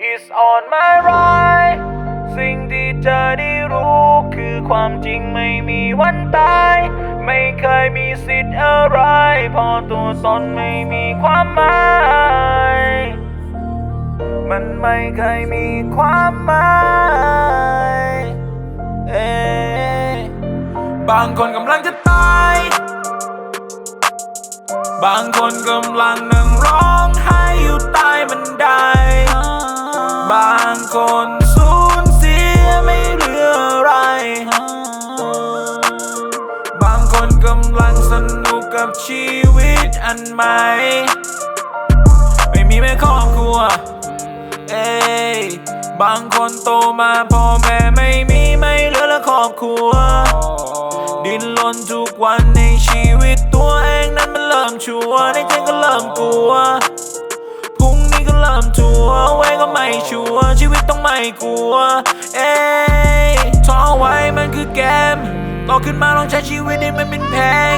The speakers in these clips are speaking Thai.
is on my right สิ่งที่เธอได้รู้คือความจริงไม่มีวันตาย ไม่เคยมีสิทธิ์อะไรเพอตัวตนไม่มีความหมาย มันไม่เคยมีความหมายเอ้บางคนกำลังจะตาย บางคนกำลังนั่งร้องไห้อยู่ใต้บันได บางคนสูญเสียไม่เหลืออะไร บางคนกำลังสนุกกับชีวิตอันใหม่ ไม่มีแม่ครอบครัว เอ้ยบางคนโตมาพ่อแม่ไม่มีไม่เหลือและครอบครัว ดิ้นรนทุกวันในชีวิตตัวเองนั้นมันเริ่มชัวในใจก็เริ่มกลัวพรุ่งนี้ก็เริ่มทัวร์ไว้ก็ไม่ ชัวร์ชีวิตต้องไม่กลัว เอ้ยท้อไว้มันคือเกมโตขึ้นมาลองใช้ชีวิตให้มันเป็นแพง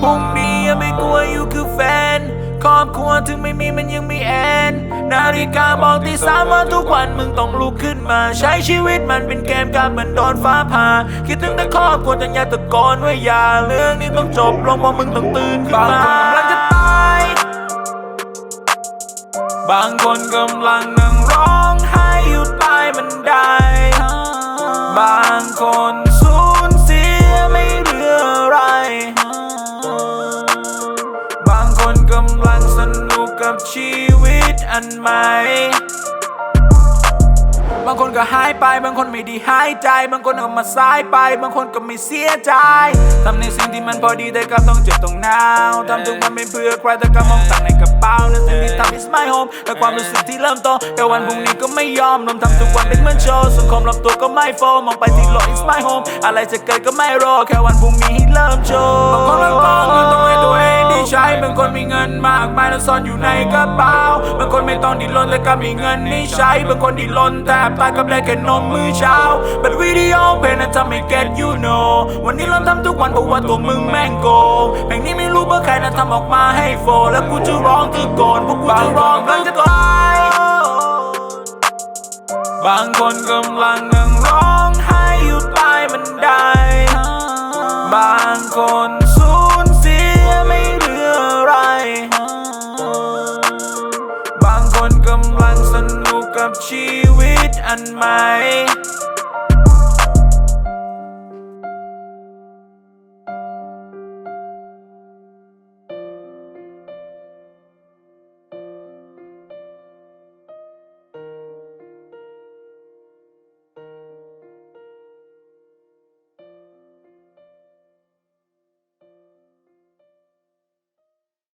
พรุ่งนี้ยังไม่กลัวอยู่คือแฟนครอบครัวถึงไม่มีมันยังมีแอน นาฬิกาบอกตีสามว่าทุกวันมึงต้องลุกขึ้นมา ใช้ชีวิตมันเป็นเกมการเหมือนโดนฟ้าผ่า คิดถึงแต่ครอบครัวจนอยากตะโกนว่าอย่าเรื่องนี้ต้องจบลงเพราะมึงต้องตื่นขึ้นมาบางคนกำลังจะตาย บางคนกำลังนั่งร้อง อันใหม่บางคนก็หายไป บางคนไม่ด้หายใจ บางคนก็มาสายไป บางคนก็ไม่เสียใจทำในสิ่งที่มันพอดีแต่กลับต้องเจ็บต้องหนาวทำทุกวันไม่เพื่อใครแต่กลับมองตังในกระเป๋าและสิ่งที่ทำ is my home และความรู้สึกที่เริ่มโตแต่วันพรุ่งนี้ก็ไม่ยอมลมทำทุกวันเป็นเหมือนโชว์สังคมรอบตัวก็ไม่โฟมองไปที่โลก is my home อะไรจะเกิดก็ไม่รอแค่วันพรุ่งนี้เริ่มโชว์บางคนเริ่มองเงินต้องให้ตัวเอง ด้ใช้บางคนมีเงินมากมายแล้วซ่อนอยู่ในกระเป๋าบางคนไม่ต้องดิ้นรนแต่ก็มีเงินให้ใช้บางคนดิ้นรนแทบตายกับได้แค่นมมือเช้า but video เพลงนั้นทำให้ get you know วันนี้เราทำทุกวันเพราะว่าตัวมึงแม่งโกงเพลงนี้ไม่รู้เบอร์ใครนะทำออกมาให้โฟล์แล้วกูจะร้องคือโกนพวกกูจะร้องกำลังจะตายบางคนกำลังนั่งร้องไห้อยู่ใต้บันไดบางคน กับชีวิตอันใหม่